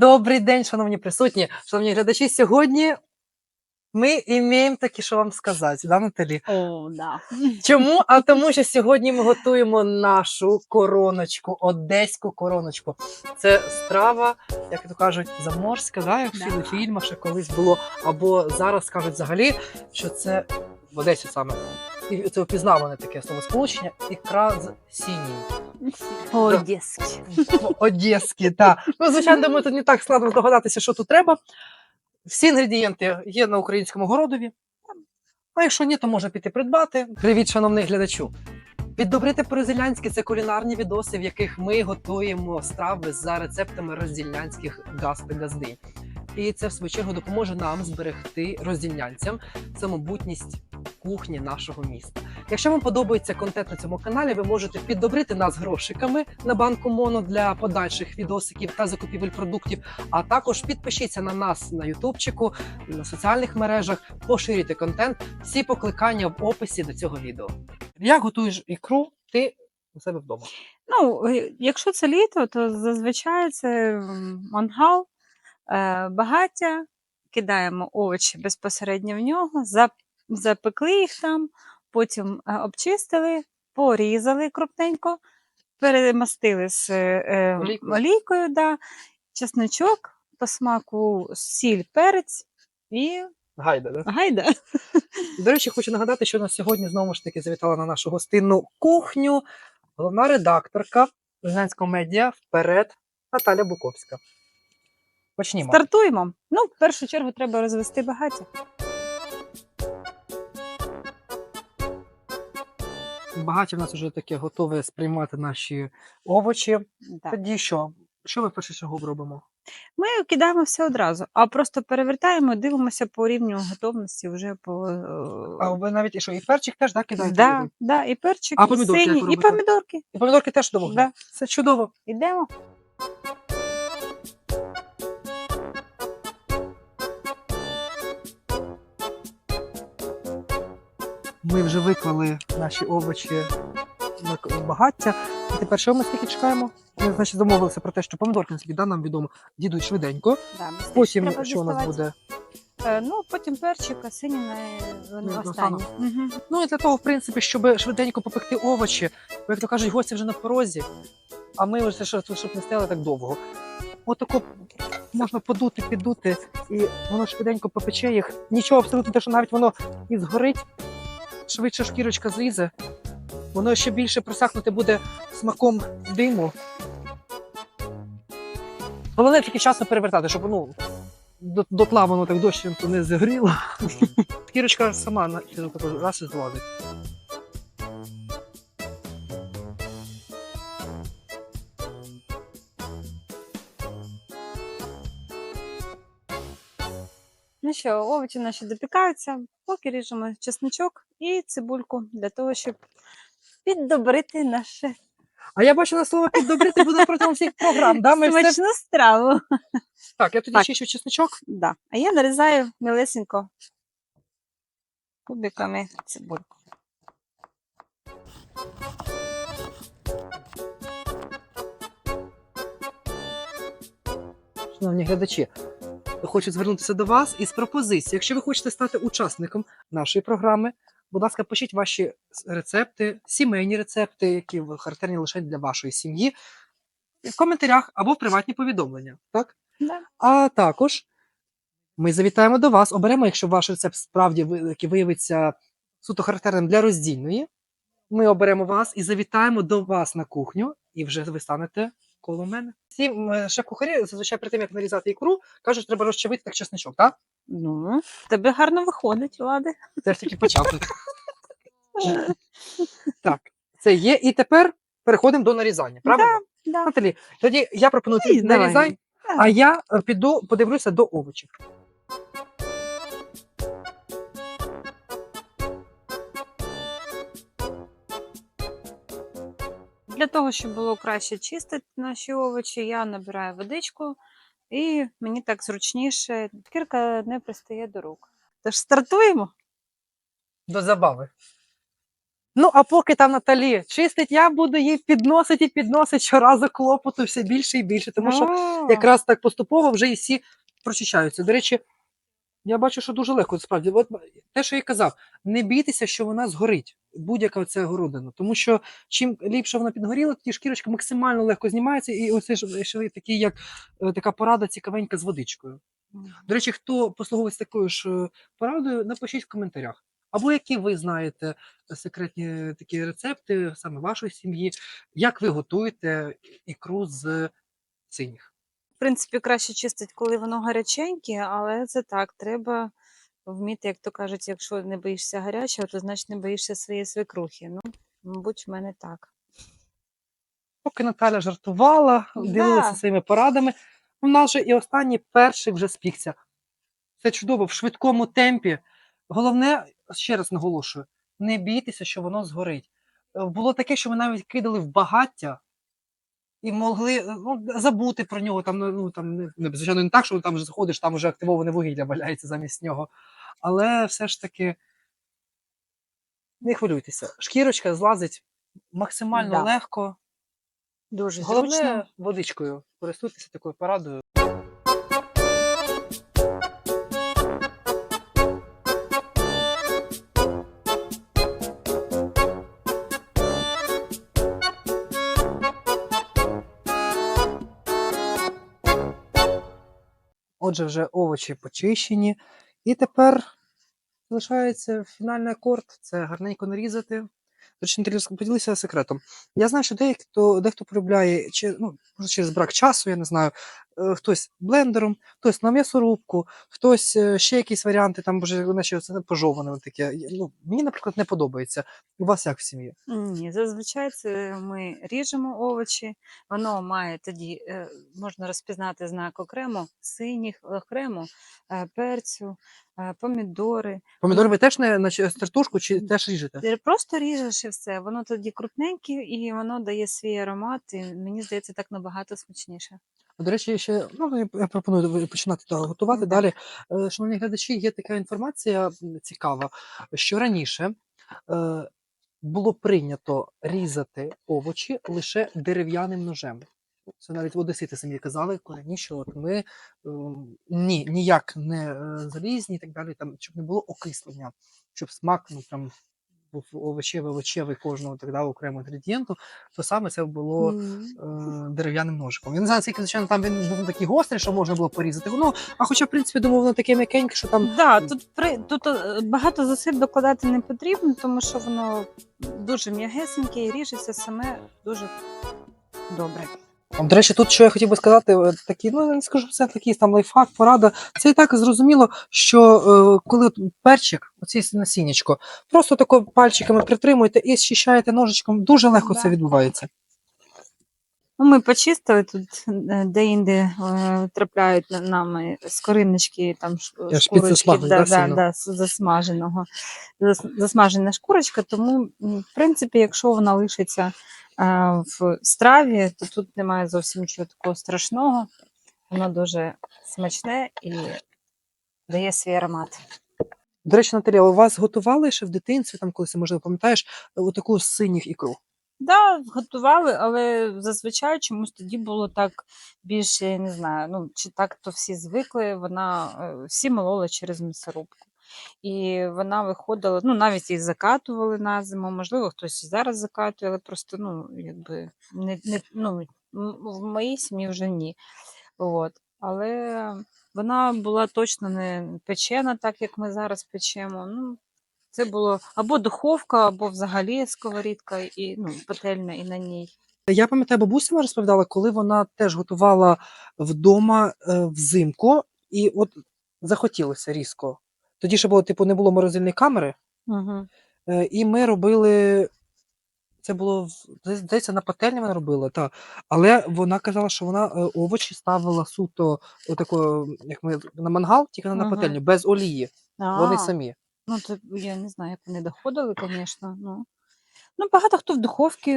Добрий день, шановні присутні, шановні глядачі. Сьогодні ми маємо таке, що вам сказати, да, Наталі? О, да. Чому? А тому, що сьогодні ми готуємо нашу короночку, одеську короночку. Це страва, як то кажуть, заморська, да, як в Да. фільмах ще колись було. Або зараз кажуть взагалі, що це в Одесі саме. І це впізнаване таке словосполучення ікра з сіній. По-одеськи. Одеські, так. Ну, звичайно, думаю, тут не так складно здогадатися, що тут треба. Всі інгредієнти є на українському городові. А якщо ні, то можна піти придбати. Привіт, шановний глядачу! Піддобрити по-розділянськи це кулінарні відоси, в яких ми готуємо страви за рецептами розділянських газ та газди. І це в свою чергу допоможе нам зберегти роздільнянцям самобутність кухні нашого міста. Якщо вам подобається контент на цьому каналі, ви можете піддобрити нас грошиками на банку Моно для подальших відосиків та закупівель продуктів. А також підпишіться на нас на Ютубчику, на соціальних мережах, поширюйте контент. Всі покликання в описі до цього відео. Як готуєш ікру ти у себе вдома? Ну, е, якщо це літо, то зазвичай це мангал, багаття, кидаємо овочі безпосередньо в нього, запекли їх там, потім е, обчистили, порізали крупненько, перемастили з е, Олійкою. да, чесночок, по смаку сіль, перець і Гайда, да? гайда. До речі, хочу нагадати, що нас сьогодні знову ж таки завітала на нашу гостинну кухню головна редакторка Рязанського медіа вперед Наталя Буковська. Почнімо. Стартуємо. Ну, в першу чергу треба розвести багаття. Багаті в нас вже таке готове сприймати наші овочі. Да. Тоді що? Що ми в першу чергу робимо? Ми кидаємо все одразу, а просто перевертаємо, дивимося по рівню готовності вже по. е, А ви навіть і що, і перчик теж да, кидаєте? да, туди? да, і перчик, А і помідорки і помідорки. І помідорки теж до вогню? Да. Це чудово. Ідемо. Ми вже виклали наші овочі на багаття. І тепер що ми скільки чекаємо? Ми, значить, домовилися про те, що помідорки наскільки да, нам відомо, дідуть швиденько. Да, быстріше Потім треба що у нас діставати. буде? Е, Ну, потім перчик, а синій на Ну, останній. Угу. Ну і для того, в принципі, щоб швиденько попекти овочі, бо, як то кажуть, гості вже на порозі, а ми вже щоб, щоб не стояли так довго. Отако можна подути, піддути, і воно швиденько попече їх. Нічого абсолютно, те, що навіть воно і згорить, швидше шкірочка злізе, воно ще більше просахнути буде смаком диму. Головне тільки вчасно перевертати, щоб ну, до, дотла воно так дощ не загріло. Шкірочка сама на раз і злазить. Ну що, овочі наші допікаються, поки ріжемо чесночок і цибульку для того, щоб піддобрити наше А я бачила слово піддобрити буде протягом всіх програм. Да? Ми все... смачну страву. Так, я тоді Так. чищу чесночок. Да. А я нарізаю мілесенько кубиками цибульку. Шановні глядачі, хочу звернутися до вас із пропозицією. Якщо ви хочете стати учасником нашої програми, будь ласка, пишіть ваші рецепти, сімейні рецепти, які характерні лише для вашої сім'ї, в коментарях або в приватні повідомлення. Так? Да. А також ми завітаємо до вас, оберемо, якщо ваш рецепт справді виявиться суто характерним для роздільної. Ми оберемо вас і завітаємо до вас на кухню, і вже ви станете коло мене. Всі ще шеф-кухарі зазвичай при тим, як нарізати ікру, кажуть, треба розчавити так чесничок, так? Ну, тебе гарно виходить, Лади. Це ж тільки почав. так, це є. І тепер переходимо до нарізання. Правильно? Да. Наталі, тоді я пропоную ти нарізай, а я е, піду подивлюся до овочів. Для того, щоб було краще чистити наші овочі, я набираю водичку і мені так зручніше. Шкірка не пристає до рук. Тож стартуємо. До забави. Ну, а поки там Наталі чистить, я буду їй підносити і підносити щоразу клопоту все більше і більше, тому що якраз так поступово вже і всі прочищаються. До речі, я бачу, що дуже легко справді. От те, що я казав, не бійтеся, що вона згорить, будь-яка ця городина. Тому що чим ліпше вона підгоріла, тоді шкірочка максимально легко знімається, і оце ж ще такий, як е, така порада цікавенька з водичкою. До речі, хто послуговується такою ж е, порадою, напишіть в коментарях. Або які ви знаєте е, секретні такі рецепти саме вашої сім'ї, як ви готуєте ікру з синіх. В принципі, краще чистить, коли воно гаряченьке, але це так, треба вміти, як то кажуть, якщо не боїшся гарячого, то значить не боїшся своєї свекрухи. Ну, мабуть, в мене так. Поки Наталя жартувала, ділилася своїми порадами. У нас же і останній перший вже спікся. Це чудово в швидкому темпі. Головне, ще раз наголошую, не бійтеся, що воно згорить. Е, Було таке, що ми навіть кидали в багаття і могли е, ну, забути про нього. Там, ну, ну, там, звичайно, не так, що там вже заходиш, там вже активоване вугілля валяється замість нього. Але все ж таки не хвилюйтеся. Шкірочка злазить максимально Да. легко. Дуже Головне зручно. водичкою. Користуйтеся такою порадою. Отже, вже овочі почищені. І тепер залишається фінальний акорд це гарненько нарізати. Розк- поділися секретом. Я знаю, що дехто, дехто полюбляє чи, ну, може, через брак часу, я не знаю, хтось блендером, хтось на м'ясорубку, хтось е, ще якісь варіанти, там боже, наче це пожоване таке. Ну, мені, наприклад, не подобається. У вас як в сім'ї? Ні, зазвичай це ми ріжемо овочі, воно має тоді, е, можна розпізнати знак окремо, синіх, окремо е, перцю, е, помідори. Помідори ви теж не на стартушку чи теж ріжете? Просто ріжеш і все. Воно тоді крупненьке і воно дає свій аромат. І мені здається, так набагато смачніше. До речі, ще ну, я- пропоную починати та, готувати Да. далі. Е, Шановні глядачі, є така інформація цікава, що раніше е, було прийнято різати овочі лише дерев'яним ножем. Це навіть одесити самі казали, коли раніше от ми е, ні, ніяк не е, залізні і так далі, там, щоб не було окислення, щоб смак ну, там, був овочевий, овочевий кожного так далі, окремого інгредієнту, то саме це було е, дерев'яним ножиком. Я не знаю, скільки, звичайно, там він був такий гострий, що можна було порізати. Ну, а хоча, в принципі, думаю, воно таке м'якеньке, що там Да, тут при тут е, багато зусиль докладати не потрібно, тому що воно дуже м'ягесеньке і ріжеться саме дуже добре. До речі, тут що я хотів би сказати, е, такі, ну я не скажу, це такий там лайфхак, порада. Це і так зрозуміло, що е, коли перчик, оці насіннячко, просто тако пальчиками притримуєте і зчищаєте ножичком, дуже легко Да. це відбувається. Ну, ми почистили тут е, де-інде е, трапляють на нами скориночки, там шкурочки да, да, да, засмаженого. Засмажена шкурочка, тому, в принципі, якщо вона лишиться в страві, то тут немає зовсім нічого такого страшного. Воно дуже смачне і дає свій аромат. До речі, Наталія, у вас готували ще в дитинстві, там колись, можливо, пам'ятаєш, е, таку з синіх ікру? Да, готували, але зазвичай чомусь тоді було так більше, я не знаю, ну чи так то всі звикли, вона е, всі мололи через м'ясорубку. І вона виходила, ну навіть її закатували на зиму, можливо, хтось і зараз закатує, але просто ну, якби не, не ну, в моїй сім'ї вже ні. От. Але вона була точно не печена, так як ми зараз печемо. Ну, це було або духовка, або взагалі сковорідка і ну, пательня і на ній. Я пам'ятаю, бабуся розповідала, коли вона теж готувала вдома е, взимку, і от захотілося різко. Тоді ще було, типу, не було морозильної камери, Угу. е, і ми робили. Це було в- десь- здається, на пательні вона робила, та. але вона казала, що вона е, овочі ставила суто отако, як ми на мангал, тільки на Мгм. пательню, без олії. Вони самі. Ну, то я не знаю, як вони доходили, звісно. Ну. ну, багато хто в духовці.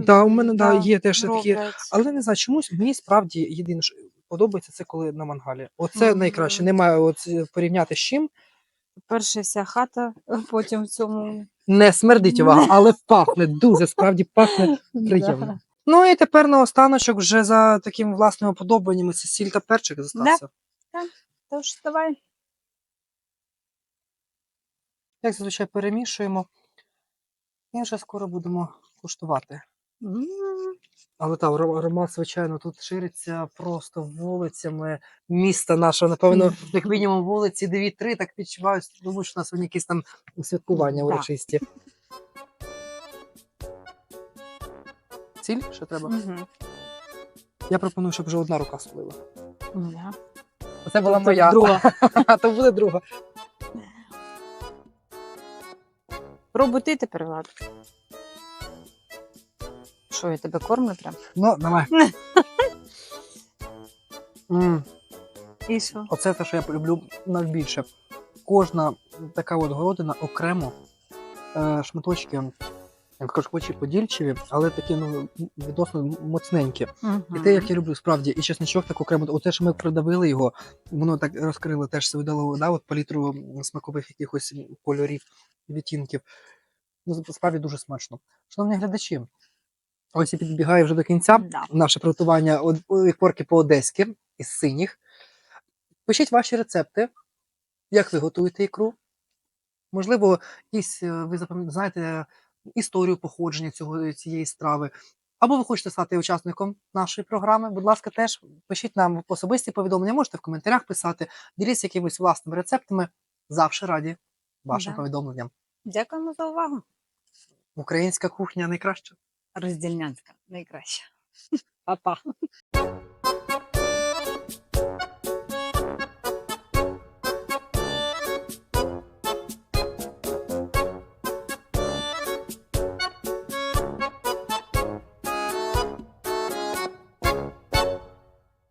Да, у мене да, є теж такі. роблять. Але не знаю, чомусь мені справді єдине, що подобається, це коли на мангалі. Оце Мгм. найкраще. Немає от, е, порівняти з чим. Перше вся хата, потім в цьому Не смердить увага, але пахне дуже справді пахне приємно. Ну і тепер на останочок вже за таким власним уподобаннями це сіль та перчик зостався. Тож давай. Як зазвичай перемішуємо. І вже скоро будемо куштувати. Але та аро- аромат, звичайно, тут шириться просто вулицями міста нашого. Напевно, як мінімум вулиці 2-3, так відчуваю. Думаю, що у нас сьогодні якісь там святкування урочисті. Ціль ще треба? мгм. Я пропоную, щоб вже одна рука солила. Да. Оце була моя. друга. А то буде друга. Пробуй ти тепер, Влад. Що, я тебе кормлю прям? Ну, давай. М, І що? Оце те, що я люблю найбільше. Кожна така от городина окремо е, шматочки, як кажуть, хоч і подільчиві, але такі ну, відносно моцненькі. І те, як я люблю, справді, і чесничок так окремо, оте, що ми придавили його, воно так розкрило теж свою дало да, от палітру смакових якихось кольорів, відтінків. Ну, справді дуже смачно. Шановні глядачі, ось і підбігає вже до кінця Да. наше приготування од- корки по-одеськи із синіх. Пишіть ваші рецепти, як ви готуєте ікру. Можливо, якісь е, ви знаєте історію походження цього, цієї страви. Або ви хочете стати учасником нашої програми. Будь ласка, теж пишіть нам особисті повідомлення, можете в коментарях писати, діліться якимись власними рецептами. Завжди раді вашим Да. повідомленням. Дякуємо за увагу. Українська кухня найкраща. Роздільнянська найкраща. Па-па.